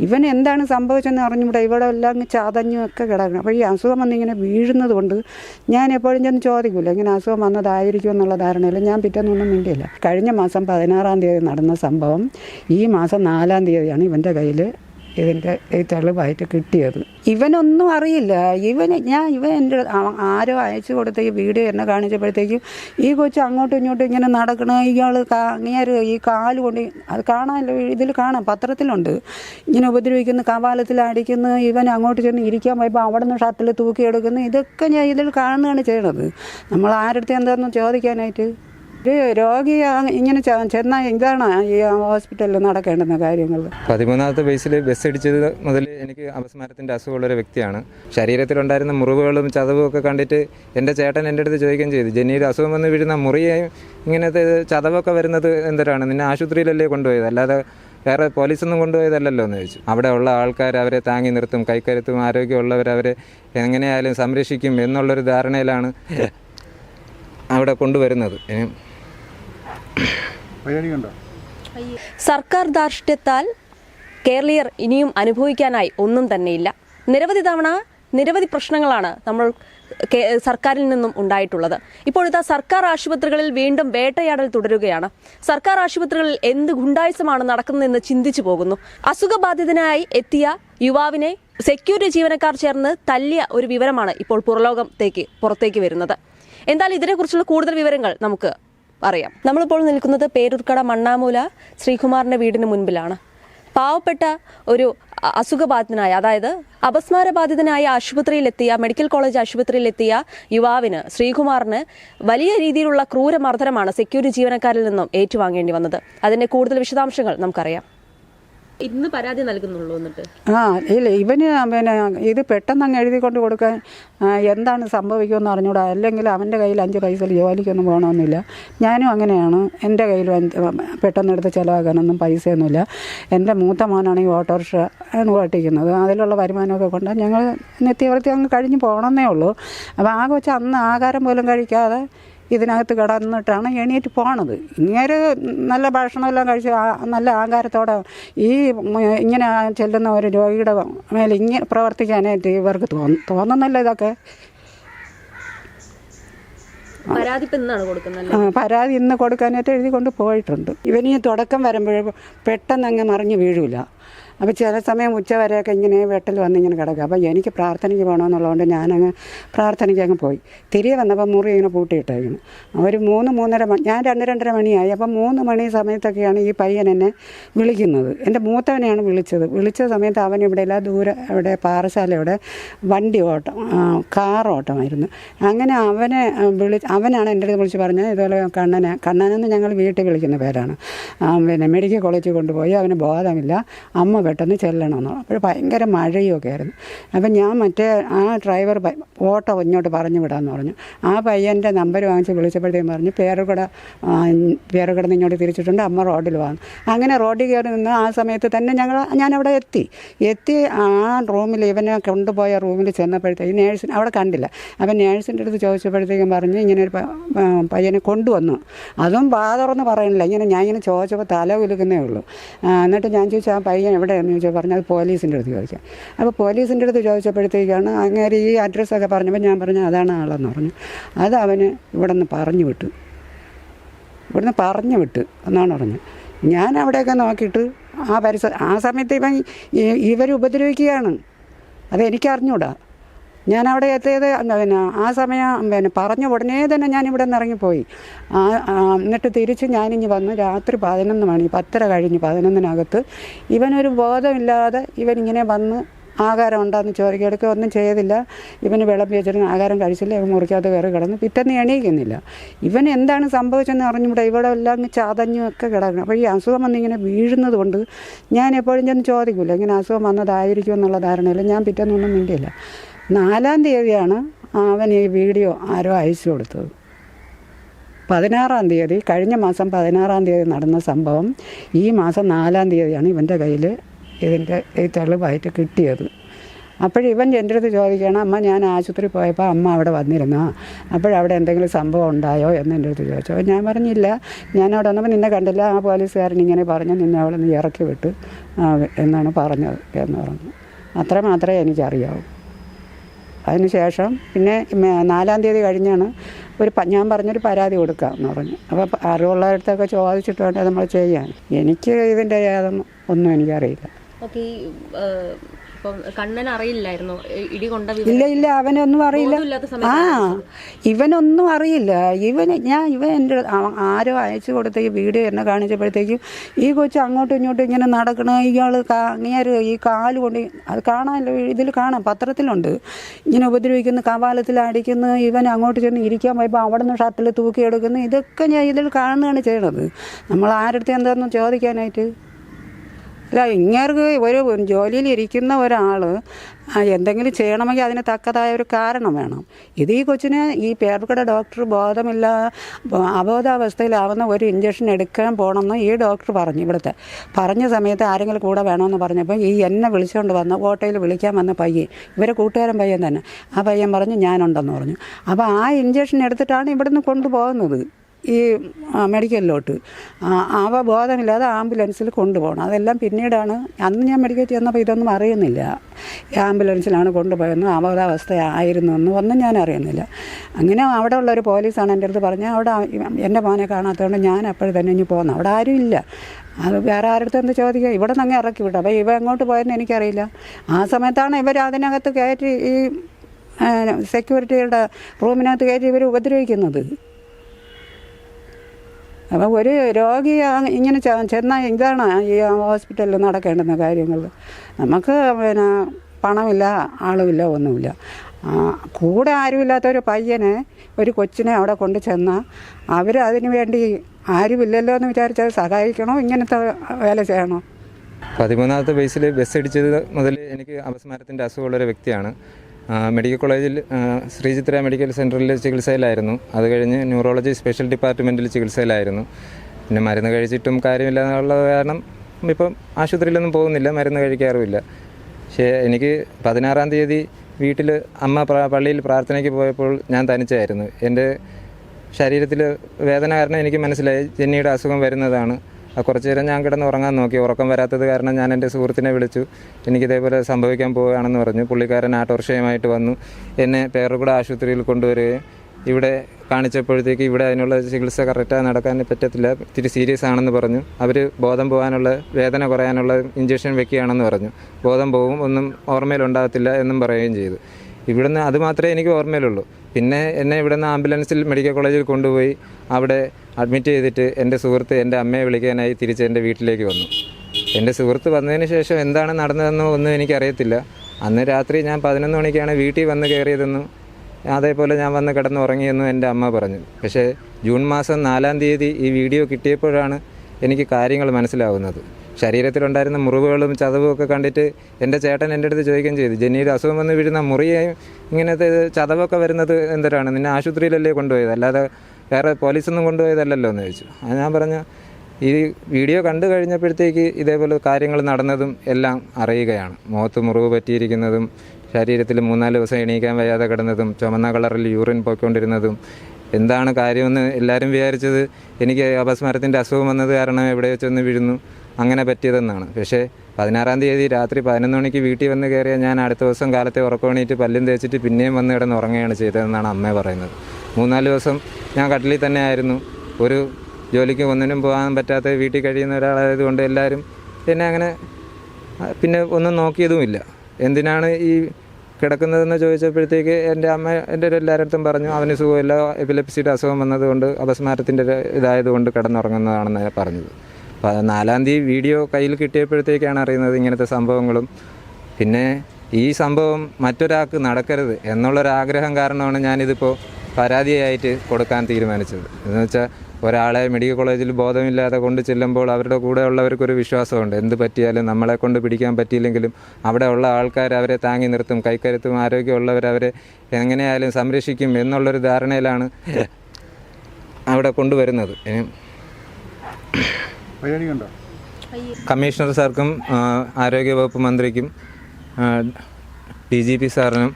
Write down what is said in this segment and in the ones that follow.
ഇവൻ എന്താണ് സംഭവിച്ചതെന്ന് അറിഞ്ഞൂടെ ഇവിടെ എല്ലാം ചതഞ്ഞും ഒക്കെ കിടക്കണം. അപ്പോൾ ഈ അസുഖം വന്നിങ്ങനെ വീഴുന്നത് കൊണ്ട് ഞാൻ എപ്പോഴും ചെന്ന് ചോദിക്കില്ല ഇങ്ങനെ അസുഖം വന്നതായിരിക്കും എന്നുള്ള ധാരണയില്ല ഞാൻ പിറ്റേന്നൊന്നും മിണ്ടിയില്ല. കഴിഞ്ഞ മാസം പതിനാറാം തീയതി നടന്ന സംഭവം ഈ മാസം നാലാം തീയതിയാണ് ഇവന്റെ കയ്യിൽ ഇതിന്റെ ഈ തെളിവായിട്ട് കിട്ടിയത്. ഇവനൊന്നും അറിയില്ല. ഇവന് ഞാൻ ഇവൻ എന്റെ ആരോ അയച്ചു കൊടുത്ത ഈ വീഡിയോ എന്നെ കാണിച്ചപ്പോഴത്തേക്കും ഈ കൊച്ചു അങ്ങോട്ടും ഇങ്ങോട്ടും ഇങ്ങനെ നടക്കണ ഇയാൾ അങ്ങേര് ഈ കാൽ കൊണ്ട് അത് കാണാനല്ലോ ഇതിൽ കാണാം പത്രത്തിലുണ്ട്. ഇങ്ങനെ ഉപദ്രവിക്കുന്നു കവാലത്തിൽ അടിക്കുന്നു ഇവൻ അങ്ങോട്ട് ചെന്ന് ഇരിക്കാൻ പോയപ്പോൾ അവിടെ നിന്ന് ഷട്ടിൽ തൂക്കിയെടുക്കുന്നു. ഇതൊക്കെ ഞാൻ ഇതിൽ കാണുകയാണ് ചെയ്യണത്. നമ്മൾ ആരുടെ എന്താണെന്ന് ചോദിക്കാനായിട്ട്? രോഗി ഇങ്ങനെ ചെന്നാൽ ഇതാണ് ഈ ഹോസ്പിറ്റലിൽ നടക്കേണ്ടുന്ന കാര്യങ്ങൾ. പതിമൂന്നാമത്തെ വയസ്സിൽ ബസ് ഇടിച്ചത് മുതൽ എനിക്ക് അപസ്മാരത്തിന്റെ അസുഖമുള്ള ഒരു വ്യക്തിയാണ്. ശരീരത്തിലുണ്ടായിരുന്ന മുറിവുകളും ചതവും ഒക്കെ കണ്ടിട്ട് എന്റെ ചേട്ടൻ എന്റെ അടുത്ത് ചോദിക്കുകയും ചെയ്തു. ജനിയിൽ അസുഖം വന്ന് വീഴുന്ന മുറിയെയും ഇങ്ങനത്തെ ചതവൊക്കെ വരുന്നത് എന്തരാണ്? നിന്നെ ആശുപത്രിയിലല്ലേ കൊണ്ടുപോയത്? അല്ലാതെ വേറെ പോലീസൊന്നും കൊണ്ടുപോയതല്ലല്ലോ? എന്ന് ചോദിച്ചു. അവിടെ ഉള്ള ആൾക്കാർ അവരെ താങ്ങി നിർത്തും. കൈക്കരുത്തും. ആരോഗ്യമുള്ളവർ അവരെ എങ്ങനെയായാലും സംരക്ഷിക്കും എന്നുള്ളൊരു ധാരണയിലാണ് അവിടെ കൊണ്ടുവരുന്നത്. സർക്കാർ ധാർഷ്ട്യത്താൽ കേരളീയർ ഇനിയും അനുഭവിക്കാനായി ഒന്നും തന്നെയില്ല. നിരവധി തവണ നിരവധി പ്രശ്നങ്ങളാണ് നമ്മൾ സർക്കാരിൽ നിന്നും ഉണ്ടായിട്ടുള്ളത്. ഇപ്പോഴത്തെ സർക്കാർ ആശുപത്രികളിൽ വീണ്ടും വേട്ടയാടൽ തുടരുകയാണ്. സർക്കാർ ആശുപത്രികളിൽ എന്ത് ഗുണ്ടായുസമാണ് നടക്കുന്നതെന്ന് ചിന്തിച്ചു പോകുന്നു. അസുഖബാധിതനായി എത്തിയ യുവാവിനെ സെക്യൂരിറ്റി ജീവനക്കാർ ചേർന്ന് തല്ലിയ ഒരു വിവരമാണ് ഇപ്പോൾ പുറലോകത്തേക്ക് പുറത്തേക്ക് വരുന്നത്. എന്തായാലും ഇതിനെക്കുറിച്ചുള്ള കൂടുതൽ വിവരങ്ങൾ നമുക്ക് അറിയാം. നമ്മളിപ്പോൾ നിൽക്കുന്നത് പേരൂർക്കട മണ്ണാമൂല ശ്രീകുമാറിന്റെ വീടിന് മുൻപിലാണ്. പാവപ്പെട്ട ഒരു അസുഖബാധിതനായ അതായത് അപസ്മാരബാധിതനായ ആശുപത്രിയിലെത്തിയ മെഡിക്കൽ കോളേജ് ആശുപത്രിയിലെത്തിയ യുവാവിന് ശ്രീകുമാറിന് വലിയ രീതിയിലുള്ള ക്രൂരമർദ്ദനമാണ് സെക്യൂരിറ്റി ജീവനക്കാരിൽ നിന്നും ഏറ്റുവാങ്ങേണ്ടി വന്നത്. അതിന്റെ കൂടുതൽ വിശദാംശങ്ങൾ നമുക്കറിയാം. ഇന്ന് പരാതി നൽകുന്നുള്ളൂ എന്നിട്ട്? ആ ഇല്ല ഇവന് പിന്നെ ഇത് പെട്ടെന്ന് അങ്ങ് എഴുതി കൊണ്ട് കൊടുക്കാൻ എന്താണ് സംഭവിക്കുമെന്ന് അറിഞ്ഞൂടാ. അല്ലെങ്കിൽ അവന്റെ കയ്യിൽ അഞ്ച് പൈസ ജോലിക്കൊന്നും പോകണമെന്നില്ല. ഞാനും അങ്ങനെയാണ്. എന്റെ കയ്യിൽ പെട്ടെന്ന് എടുത്ത് ചിലവാക്കാനൊന്നും പൈസയൊന്നുമില്ല. എന്റെ മൂത്ത മോനാണെങ്കിൽ ഓട്ടോറിക്ഷ ആണ് ഓട്ടിക്കുന്നത്. അതിലുള്ള വരുമാനമൊക്കെ കൊണ്ട് ഞങ്ങൾ നിത്യവൃത്തി അങ്ങ് കഴിഞ്ഞ് പോകണമെന്നേ ഉള്ളൂ. അപ്പോൾ ആ കൊച്ചു അന്ന് ആഹാരം പോലും കഴിക്കാതെ ഇതിനകത്ത് കിടന്നിട്ടാണ് എണീറ്റ് പോണത്. ഇങ്ങനെ നല്ല ഭക്ഷണമെല്ലാം കഴിച്ച് നല്ല ആകാരത്തോടെ ഈ ഇങ്ങനെ ചെല്ലുന്ന ഒരു രോഗിയുടെ മേലെ ഇങ്ങനെ പ്രവർത്തിക്കാനായിട്ട് ഇവർക്ക് തോന്നുന്നില്ല തോന്നുന്നല്ലോ ഇതൊക്കെ. പരാതി പരാതി ഇന്ന് കൊടുക്കാനായിട്ട് എഴുതി കൊണ്ട് പോയിട്ടുണ്ട്. ഇവന് തുടക്കം വരുമ്പോൾ പെട്ടെന്ന് അങ്ങ് മറിഞ്ഞ് വീഴൂല. അപ്പോൾ ചില സമയം ഉച്ച വരെയൊക്കെ ഇങ്ങനെ വെട്ടൽ വന്നിങ്ങനെ കിടക്കുക. അപ്പോൾ എനിക്ക് പ്രാർത്ഥനയ്ക്ക് പോകണമെന്നുള്ളതുകൊണ്ട് ഞാനങ്ങ് പ്രാർത്ഥനയ്ക്ക് അങ്ങ് പോയി. തിരികെ വന്നപ്പോൾ മുറി ഇങ്ങനെ പൂട്ടിയിട്ടായിരുന്നു അവർ മൂന്ന് മൂന്നര മണി ഞാൻ രണ്ട് രണ്ടര മണിയായി. അപ്പോൾ മൂന്ന് മണി സമയത്തൊക്കെയാണ് ഈ പയ്യൻ എന്നെ വിളിക്കുന്നത്. എന്റെ മൂത്തവനെയാണ് വിളിച്ചത്. വിളിച്ച സമയത്ത് അവൻ ഇവിടെ എല്ലാ ദൂരെ അവിടെ പാറശാലയുടെ വണ്ടി ഓട്ടം കാർ ഓട്ടമായിരുന്നു. അങ്ങനെ അവനെ വിളി അവനാണ് എന്റെ അടുത്ത് വിളിച്ച് പറഞ്ഞത് ഇതുപോലെ കണ്ണനെ കണ്ണനെന്ന് ഞങ്ങൾ വീട്ടിൽ വിളിക്കുന്ന പേരാണ്. പിന്നെ മെഡിക്കൽ കോളേജിൽ കൊണ്ടുപോയി. അവന് ബോധമില്ല. അമ്മ പെട്ടെന്ന് ചെല്ലണമെന്ന് അപ്പോൾ ഭയങ്കര മഴയൊക്കെ ആയിരുന്നു. അപ്പം ഞാൻ മറ്റേ ആ ഡ്രൈവർ ഓട്ടോ ഇങ്ങോട്ട് പറഞ്ഞു വിടാമെന്ന് പറഞ്ഞു. ആ പയ്യന്റെ നമ്പർ വാങ്ങിച്ച് വിളിച്ചപ്പോഴത്തേക്കും പറഞ്ഞു പേരുകട പേരുകട ഇങ്ങോട്ട് തിരിച്ചിട്ടുണ്ട് അമ്മ റോഡിൽ വന്നു. അങ്ങനെ റോഡിൽ കയറി നിന്ന് ആ സമയത്ത് തന്നെ ഞങ്ങൾ ഞാനവിടെ എത്തി. എത്തി ആ റൂമിൽ ഇവനെ കൊണ്ടുപോയ റൂമിൽ ചെന്നപ്പോഴത്തേക്ക് നേഴ്സിന് അവിടെ കണ്ടില്ല. അപ്പം നേഴ്സിന്റെ അടുത്ത് ചോദിച്ചപ്പോഴത്തേക്കും പറഞ്ഞു ഇങ്ങനെ ഒരു പയ്യനെ കൊണ്ടുവന്നു. അതും പറയുന്നില്ല. പറയണില്ല ഇങ്ങനെ ഞാൻ ഇങ്ങനെ ചോദിച്ചപ്പോൾ തല കുലുക്കുന്നേ ഉള്ളൂ. എന്നിട്ട് ഞാൻ ചോദിച്ചു ആ പയ്യൻ എവിടെയാണെന്ന് ചോദിച്ചാൽ പറഞ്ഞു അത് പോലീസിന്റെ അടുത്ത് ചോദിക്കാം. അപ്പോൾ പോലീസിന്റെ അടുത്ത് ചോദിച്ചപ്പോഴത്തേക്കാണ് അങ്ങനെ ഈ അഡ്രസ്സൊക്കെ പറഞ്ഞപ്പോൾ ഞാൻ പറഞ്ഞു അതാണ് ആളെന്ന് പറഞ്ഞു. അത് അവന് ഇവിടെ നിന്ന് പറഞ്ഞു വിട്ടു. ഇവിടുന്ന് പറഞ്ഞു വിട്ടു എന്നാണ് പറഞ്ഞത്. ഞാൻ അവിടെയൊക്കെ നോക്കിയിട്ട് ആ പരിസരം ആ സമയത്ത് ഇവൻ ഇവർ ഉപദ്രവിക്കുകയാണ്. അത് എനിക്കറിഞ്ഞൂടാ. ഞാൻ അവിടെ എത്തിയത് പിന്നെ ആ സമയം പിന്നെ പറഞ്ഞ ഉടനെ തന്നെ ഞാൻ ഇവിടെ നിന്ന് ഇറങ്ങിപ്പോയി. എന്നിട്ട് തിരിച്ച് ഞാനിഞ്ഞ് വന്ന് രാത്രി പതിനൊന്ന് മണി പത്തര കഴിഞ്ഞ് പതിനൊന്നിനകത്ത് ഇവനൊരു ബോധമില്ലാതെ ഇവനിങ്ങനെ വന്ന് ആഹാരം ഉണ്ടാകുന്ന ചോദിക്കെടുക്കുക ഒന്നും ചെയ്തില്ല. ഇവന് വിളമ്പി വെച്ചിരുന്ന. ആഹാരം കഴിച്ചില്ല. ഇവൻ മുറിക്കാതെ കയറി കിടന്നു. പിറ്റേന്ന് എണീക്കുന്നില്ല. ഇവൻ എന്താണ് സംഭവിച്ചതെന്ന് അറിഞ്ഞൂടെ ഇവിടെ എല്ലാം ചതഞ്ഞും ഒക്കെ കിടക്കണം അപ്പോൾ ഈ അസുഖം വന്നിങ്ങനെ വീഴുന്നത് കൊണ്ട് ഞാൻ എപ്പോഴും ചെന്ന് ചോദിക്കില്ല ഇങ്ങനെ അസുഖം വന്നതായിരിക്കും എന്നുള്ള ധാരണയിൽ ഞാൻ പിറ്റേന്നൊന്നും മിണ്ടിയില്ല. നാലാം തീയതിയാണ് അവൻ ഈ വീഡിയോ ആരോ അയച്ചു കൊടുത്തത്. പതിനാറാം തീയതി കഴിഞ്ഞ മാസം പതിനാറാം തീയതി നടന്ന സംഭവം ഈ മാസം നാലാം തീയതിയാണ് ഇവന്റെ കയ്യിൽ ഇതിന്റെ ഈ തെളിവായിട്ട് കിട്ടിയത്. അപ്പോഴിവൻ എന്റെ അടുത്ത് ചോദിക്കണം അമ്മ ഞാൻ ആശുപത്രി പോയപ്പോൾ അമ്മ അവിടെ വന്നിരുന്നോ. അപ്പോഴവിടെ എന്തെങ്കിലും സംഭവം ഉണ്ടായോ? എന്ന് എന്റെ അടുത്ത് ചോദിച്ചു. ഞാൻ പറഞ്ഞില്ല. ഞാൻ അവിടെ വന്നപ്പോൾ നിന്നെ കണ്ടില്ല. ആ പോലീസുകാരൻ ഇങ്ങനെ പറഞ്ഞു നിന്നെ അവിടെ നിന്ന് ഇറക്കി വിട്ടു എന്നാണ് പറഞ്ഞത് എന്ന് പറഞ്ഞു. അത്ര മാത്രമേ എനിക്കറിയാവൂ. അതിനുശേഷം പിന്നെ നാലാം തീയതി കഴിഞ്ഞാണ് ഒരു ഞാൻ പറഞ്ഞൊരു പരാതി കൊടുക്കാം എന്ന് പറഞ്ഞു. അപ്പോൾ അറിവുള്ളവരടുത്തൊക്കെ ചോദിച്ചിട്ട് വേണ്ടത് നമ്മൾ ചെയ്യാൻ. എനിക്ക് ഇതിന്റെ യാതൊന്നും എനിക്കറിയില്ല. ഓക്കെ കണ്ണൻ അറിയില്ലായിരുന്നു. ഇടി കൊണ്ട ഇല്ല ഇല്ല അവനൊന്നും അറിയില്ല. ആ ഇവനൊന്നും അറിയില്ല. ഇവന് ഞാൻ ഇവൻ എന്റെ ആരോ അയച്ചു കൊടുത്ത ഈ വീഡിയോ എന്നെ കാണിച്ചപ്പോഴത്തേക്കും ഈ കൊച്ചു അങ്ങോട്ടും ഇങ്ങോട്ടും ഇങ്ങനെ നടക്കണ ഇയാൾ അങ്ങേര് ഈ കാൽ കൊണ്ട് അത് കാണാമല്ലോ ഇതിൽ കാണാം പത്രത്തിലുണ്ട്. ഇങ്ങനെ ഉപദ്രവിക്കുന്നു കവാലത്തിൽ അടിക്കുന്നു ഇവൻ അങ്ങോട്ട് ചെന്ന് ഇരിക്കാൻ പോയപ്പോൾ അവിടെ നിന്ന് ഷട്ടിൽ തൂക്കിയെടുക്കുന്നു. ഇതൊക്കെ ഞാൻ ഇതിൽ കാണുകയാണ് ചെയ്യണത്. നമ്മൾ ആരുടെ എന്താണെന്ന് ചോദിക്കാനായിട്ട്? അല്ല ഇങ്ങേർക്ക് ഒരു ജോലിയിൽ ഇരിക്കുന്ന ഒരാൾ എന്തെങ്കിലും ചെയ്യണമെങ്കിൽ അതിന് തക്കതായ ഒരു കാരണം വേണം. ഇത് ഈ കൊച്ചിന് ഈ പേർക്കട ഡോക്ടർ ബോധമില്ല അബോധാവസ്ഥയിലാവുന്ന ഒരു ഇഞ്ചക്ഷൻ എടുക്കാൻ പോകണമെന്ന് ഈ ഡോക്ടർ പറഞ്ഞു ഇവിടുത്തെ. പറഞ്ഞ സമയത്ത് ആരെങ്കിലും കൂടെ വേണമെന്ന് പറഞ്ഞപ്പോൾ ഈ എന്നെ വിളിച്ചുകൊണ്ട് വന്ന ഓട്ടോയിൽ വിളിക്കാൻ വന്ന പയ്യൻ ഇവരെ കൂട്ടുകാരൻ പയ്യൻ തന്നെ. ആ പയ്യൻ പറഞ്ഞു ഞാനുണ്ടെന്ന് പറഞ്ഞു. അപ്പോൾ ആ ഇഞ്ചക്ഷൻ എടുത്തിട്ടാണ് ഇവിടുന്ന് കൊണ്ടുപോകുന്നത്. ഈ മെഡിക്കലിലോട്ട്. അവബോധമില്ലാതെ അവ ബോധമില്ലാതെ ആംബുലൻസിൽ കൊണ്ടുപോകണം. അതെല്ലാം പിന്നീടാണ്. അന്ന് ഞാൻ മെഡിക്കൽ ചെന്നപ്പോൾ ഇതൊന്നും അറിയുന്നില്ല. ആംബുലൻസിലാണ് കൊണ്ടുപോയെന്നും അബോധാവസ്ഥ ആയിരുന്നു എന്നും ഒന്നും ഞാൻ അറിയുന്നില്ല. അങ്ങനെ അവിടെ ഉള്ള ഒരു പോലീസാണ് എന്റെ അടുത്ത് പറഞ്ഞാൽ അവിടെ എന്റെ മോനെ കാണാത്തതുകൊണ്ട് ഞാൻ അപ്പോഴും തന്നെ ഇനി പോകുന്നു അവിടെ ആരും ഇല്ല. അത് വേറെ ആരുടെ എന്ത് ചോദിക്കുക ഇവിടെ നിന്ന് അങ്ങ് ഇറക്കി വിട്ടു. അപ്പോൾ ഇവ എങ്ങോട്ട് പോയെന്ന് എനിക്കറിയില്ല. ആ സമയത്താണ് ഇവർ അതിനകത്ത് കയറ്റി ഈ സെക്യൂരിറ്റിയുടെ റൂമിനകത്ത് കയറ്റി ഇവർ ഉപദ്രവിക്കുന്നത്. അപ്പോൾ ഒരു രോഗി ഇങ്ങനെ ചെന്നാൽ ഇതാണ് ഈ ഹോസ്പിറ്റലിൽ നടക്കേണ്ടുന്ന കാര്യങ്ങൾ. നമുക്ക് പിന്നെ പണമില്ല ആളുമില്ല ഒന്നുമില്ല. കൂടെ ആരുമില്ലാത്ത ഒരു പയ്യനെ ഒരു കൊച്ചിനെ അവിടെ കൊണ്ട് ചെന്നാൽ അവർ അതിനു വേണ്ടി ആരുമില്ലല്ലോ എന്ന് വിചാരിച്ചത് സഹായിക്കണോ? ഇങ്ങനത്തെ വേല ചെയ്യണോ? പതിമൂന്നാമത്തെ വയസ്സിൽ ബസ് അടിച്ചത് മുതൽ എനിക്ക് അപസ്മാരത്തിന്റെ അസുഖമുള്ളൊരു വ്യക്തിയാണ്. മെഡിക്കൽ കോളേജിൽ ശ്രീചിത്ര മെഡിക്കൽ സെന്ററിൽ ചികിത്സയിലായിരുന്നു. അത് കഴിഞ്ഞ് ന്യൂറോളജി സ്പെഷ്യൽ ഡിപ്പാർട്ട്മെന്റിൽ ചികിത്സയിലായിരുന്നു. പിന്നെ മരുന്ന് കഴിച്ചിട്ടും കാര്യമില്ല എന്നുള്ളത് കാരണം ഇപ്പം ആശുപത്രിയിലൊന്നും പോകുന്നില്ല മരുന്ന് കഴിക്കാറുമില്ല. പക്ഷേ എനിക്ക് പതിനാറാം തീയതി വീട്ടിൽ അമ്മ പള്ളിയിൽ പ്രാർത്ഥനയ്ക്ക് പോയപ്പോൾ ഞാൻ തനിച്ചായിരുന്നു. എന്റെ ശരീരത്തിൽ വേദന കാരണം എനിക്ക് മനസ്സിലായി ജെന്നിയുടെ അസുഖം വരുന്നതാണ്. കുറച്ച് നേരം ഞാൻ കിടന്ന് ഉറങ്ങാൻ നോക്കി. ഉറക്കം വരാത്തത് കാരണം ഞാൻ എന്റെ സുഹൃത്തിനെ വിളിച്ചു. എനിക്കിതേപോലെ സംഭവിക്കാൻ പോവുകയാണെന്ന് പറഞ്ഞു. പുള്ളിക്കാരൻ ആട്ടോറിക്ഷയുമായിട്ട് വന്നു. എന്നെ പേറുകൂട ആശുപത്രിയിൽ കൊണ്ടുവരികയും ഇവിടെ കാണിച്ചപ്പോഴത്തേക്ക് ഇവിടെ അതിനുള്ള ചികിത്സ കറക്റ്റായി നടക്കാൻ പറ്റത്തില്ല. ഇത്തിരി സീരിയസ് ആണെന്ന് പറഞ്ഞു. അവർ ബോധം പോകാനുള്ള വേദന കുറയാനുള്ള ഇഞ്ചക്ഷൻ വെക്കുകയാണെന്ന് പറഞ്ഞു. ബോധം പോകും ഒന്നും ഓർമ്മയിലുണ്ടാകത്തില്ല എന്നും പറയുകയും ചെയ്തു. ഇവിടുന്ന് അത് മാത്രമേ എനിക്ക് ഓർമ്മയിലുള്ളൂ. പിന്നെ എന്നെ ഇവിടുന്ന് ആംബുലൻസിൽ മെഡിക്കൽ കോളേജിൽ കൊണ്ടുപോയി. അവിടെ അഡ്മിറ്റ് ചെയ്തിട്ട് എന്റെ സുഹൃത്ത് എന്റെ അമ്മയെ വിളിക്കാനായി തിരിച്ച് എന്റെ വീട്ടിലേക്ക് വന്നു. എന്റെ സുഹൃത്ത് വന്നതിന് ശേഷം എന്താണ് നടന്നതെന്നോ ഒന്നും എനിക്കറിയത്തില്ല. അന്ന് രാത്രി ഞാൻ പതിനൊന്ന് മണിക്കാണ് വീട്ടിൽ വന്ന് കയറിയതെന്നും അതേപോലെ ഞാൻ വന്ന് കിടന്നുറങ്ങിയെന്നും എന്റെ അമ്മ പറഞ്ഞു. പക്ഷേ ജൂൺ മാസം നാലാം തീയതി ഈ വീഡിയോ കിട്ടിയപ്പോഴാണ് എനിക്ക് കാര്യങ്ങൾ മനസ്സിലാവുന്നത്. ശരീരത്തിലുണ്ടായിരുന്ന മുറിവുകളും ചതവും ഒക്കെ കണ്ടിട്ട് എന്റെ ചേട്ടൻ എന്റെ അടുത്ത് ചോദിക്കുകയും ചെയ്തു. ജെന്നിയിൽ അസുഖം വന്ന് വീഴുന്ന മുറിയെയും ഇങ്ങനത്തെ ചതവൊക്കെ വരുന്നത് എന്തരാണ്? നിന്നെ ആശുപത്രിയിലല്ലേ കൊണ്ടുപോയത്? അല്ലാതെ വേറെ പോലീസൊന്നും കൊണ്ടുപോയതല്ലല്ലോ എന്ന് ചോദിച്ചു. അത് ഞാൻ പറഞ്ഞു ഈ വീഡിയോ കണ്ടു കഴിഞ്ഞപ്പോഴത്തേക്ക് ഇതേപോലെ കാര്യങ്ങൾ നടന്നതും എല്ലാം അറിയുകയാണ്. മുഖത്ത് മുറിവ് പറ്റിയിരിക്കുന്നതും ശരീരത്തിൽ മൂന്നാൽ ദിവസം എണീക്കാൻ വയ്യാതെ കിടന്നതും ചുമന്ന കളറിൽ യൂറിൻ പോയിക്കൊണ്ടിരുന്നതും എന്താണ് കാര്യമെന്ന് എല്ലാവരും വിചാരിച്ചത് എനിക്ക് അപസ്മാരത്തിന്റെ അസുഖം വന്നത് കാരണം എവിടെ വെച്ചൊന്ന് വീഴുന്നു അങ്ങനെ പറ്റിയതെന്നാണ്. പക്ഷേ പതിനാറാം തീയതി രാത്രി പതിനൊന്ന് മണിക്ക് വീട്ടിൽ വന്ന് കയറിയ ഞാൻ അടുത്ത ദിവസം കാലത്തെ ഉറക്കമണിയിട്ട് പല്ലും തേച്ചിട്ട് പിന്നെയും വന്ന് കിടന്ന് ഉറങ്ങുകയാണ് ചെയ്തതെന്നാണ് അമ്മ പറയുന്നത്. മൂന്നാൽ ദിവസം ഞാൻ കട്ടിലിൽ തന്നെ ആയിരുന്നു. ഒരു ജോലിക്ക് ഒന്നിനും പോകാൻ പറ്റാത്ത വീട്ടിൽ കഴിയുന്ന ഒരാളായതുകൊണ്ട് എല്ലാവരും എന്നെ അങ്ങനെ പിന്നെ ഒന്നും നോക്കിയതുമില്ല. എന്തിനാണ് ഈ കിടക്കുന്നതെന്ന് ചോദിച്ചപ്പോഴത്തേക്ക് എന്റെ അമ്മ എന്റെ എല്ലാവരുടെ അടുത്തും പറഞ്ഞു അവന് സുഖമില്ല എപ്പിലെപ്സിയുടെ അസുഖം വന്നതുകൊണ്ട് അപസ്മാരത്തിന്റെ ഇതായതുകൊണ്ട് കിടന്നുറങ്ങുന്നതാണെന്ന് പറഞ്ഞത്. അപ്പോൾ നാലാം തീയതി വീഡിയോ കയ്യിൽ കിട്ടിയപ്പോഴത്തേക്കാണ് അറിയുന്നത് ഇങ്ങനത്തെ സംഭവങ്ങളും. പിന്നെ ഈ സംഭവം മറ്റൊരാൾക്ക് നടക്കരുത് എന്നുള്ളൊരാഗ്രഹം കാരണമാണ് ഞാനിതിപ്പോൾ പരാതിയായിട്ട് കൊടുക്കാൻ തീരുമാനിച്ചത്. എന്ന് വെച്ചാൽ ഒരാളെ മെഡിക്കൽ കോളേജിൽ ബോധമില്ലാതെ കൊണ്ട് ചെല്ലുമ്പോൾ അവരുടെ കൂടെ ഉള്ളവർക്കൊരു വിശ്വാസമുണ്ട്. എന്ത് പറ്റിയാലും നമ്മളെ കൊണ്ട് പിടിക്കാൻ പറ്റിയില്ലെങ്കിലും അവിടെ ഉള്ള ആൾക്കാർ അവരെ താങ്ങി നിർത്തും. കൈക്കരുത്തും. ആരോഗ്യമുള്ളവർ അവരെ എങ്ങനെയായാലും സംരക്ഷിക്കും എന്നുള്ളൊരു ധാരണയിലാണ് അവിടെ കൊണ്ടുവരുന്നത്. കമ്മീഷണർ സാർക്കും ആരോഗ്യവകുപ്പ് മന്ത്രിക്കും ഡി ജി പി സാറിനും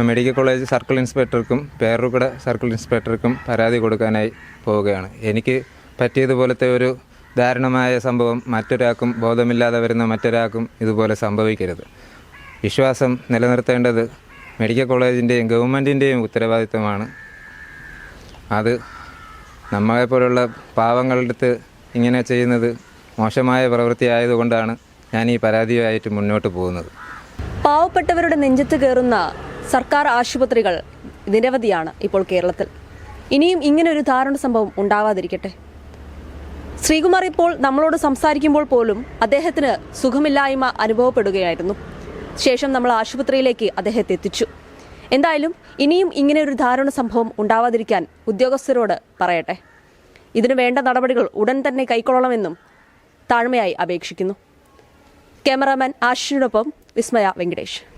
മെഡിക്കൽ കോളേജ് സർക്കിൾ ഇൻസ്പെക്ടർക്കും പേരൂക്കട സർക്കിൾ ഇൻസ്പെക്ടർക്കും പരാതി കൊടുക്കാനായി പോവുകയാണ്. എനിക്ക് പറ്റിയതുപോലത്തെ ഒരു ദാരുണമായ സംഭവം മറ്റൊരാൾക്കും ബോധമില്ലാതെ വരുന്ന മറ്റൊരാൾക്കും ഇതുപോലെ സംഭവിക്കരുത്. വിശ്വാസം നിലനിർത്തേണ്ടത് മെഡിക്കൽ കോളേജിന്റെയും ഗവൺമെന്റിന്റെയും ഉത്തരവാദിത്വമാണ്. അത് നമ്മളെപ്പോലുള്ള പാവങ്ങളുടെ അടുത്ത് ഇങ്ങനെ ചെയ്യുന്നത് മോശമായ പ്രവൃത്തി ആയതുകൊണ്ടാണ് ഞാൻ ഈ പരാതിയുമായിട്ട് മുന്നോട്ട് പോകുന്നത്. പാവപ്പെട്ടവരുടെ നെഞ്ചത്ത് കയറുന്ന സർക്കാർ ആശുപത്രികൾ നിരവധിയാണ് ഇപ്പോൾ കേരളത്തിൽ. ഇനിയും ഇങ്ങനെ ഒരു ദാരുണ സംഭവം ഉണ്ടാവാതിരിക്കട്ടെ? ശ്രീകുമാർ ഇപ്പോൾ നമ്മളോട് സംസാരിക്കുമ്പോൾ പോലും അദ്ദേഹത്തിന് സുഖമില്ലായ്മ അനുഭവപ്പെടുകയായിരുന്നു. ശേഷം നമ്മൾ ആശുപത്രിയിലേക്ക് അദ്ദേഹത്തെ എത്തിച്ചു. എന്തായാലും ഇനിയും ഇങ്ങനെ ഒരു ദാരുണ സംഭവം ഉണ്ടാവാതിരിക്കാൻ ഉദ്യോഗസ്ഥരോട് പറയട്ടെ. ഇതിനു വേണ്ട നടപടികൾ ഉടൻ തന്നെ കൈക്കൊള്ളണമെന്നും താഴ്മയായി അപേക്ഷിക്കുന്നു. ക്യാമറാമാൻ ആഷിനൊപ്പം വിസ്മയ വെങ്കടേഷ്.